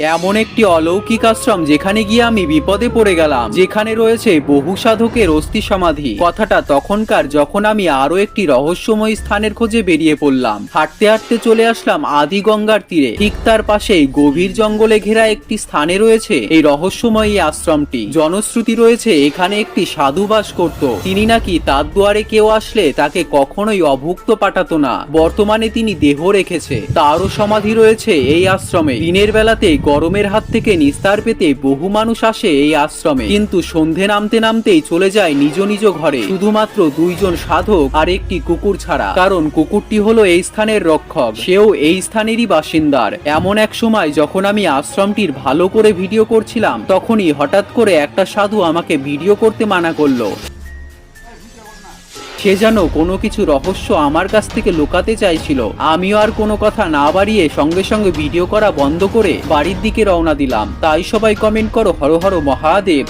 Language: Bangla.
এমন একটি অলৌকিক আশ্রম যেখানে গিয়ে আমি বিপদে পড়ে গেলাম, যেখানে রয়েছে বহু সাধকের অস্থি সমাধি। কথাটা তখনকার যখন আমি আরও একটি রহস্যময় স্থানের খোঁজে বেরিয়ে পড়লাম। হাঁটতে হাঁটতে চলে আসলাম আদি গঙ্গার তীরে। ঠিক তার পাশেই গভীর জঙ্গলে ঘেরা একটি স্থানে রয়েছে এই রহস্যময় এই আশ্রমটি। জনশ্রুতি রয়েছে এখানে একটি সাধু বাস করত। তিনি নাকি তার দুয়ারে কেউ আসলে তাকে কখনোই অভুক্ত পাঠাতো না। বর্তমানে তিনি দেহ রেখেছে। তারও সমাধি রয়েছে এই আশ্রমে। দিনের বেলাতে গরমের হাত থেকে নিস্তার পেতে বহু মানুষ আসে এই আশ্রমে। কিন্তু সন্ধে নামতে নামতেই চলে যায় নিজ নিজ ঘরে। শুধুমাত্র দুইজন সাধক আর একটি কুকুর ছাড়া। কারণ কুকুরটি হলো এই স্থানের রক্ষক। সেও এই স্থানেরই বাসিন্দার। এমন এক সময় যখন আমি আশ্রমটির ভালো করে ভিডিও করছিলাম, তখনই হঠাৎ করে একটা সাধু আমাকে ভিডিও করতে মানা করল। সে যেন কোনো কিছু রহস্য আমার কাছ থেকে লুকাতে চাইছিল। আমিও আর কোনো কথা না বাড়িয়ে সঙ্গে সঙ্গে ভিডিও করা বন্ধ করে বাড়ির দিকে রওনা দিলাম। তাই সবাই কমেন্ট করো, হর হর মহাদেব।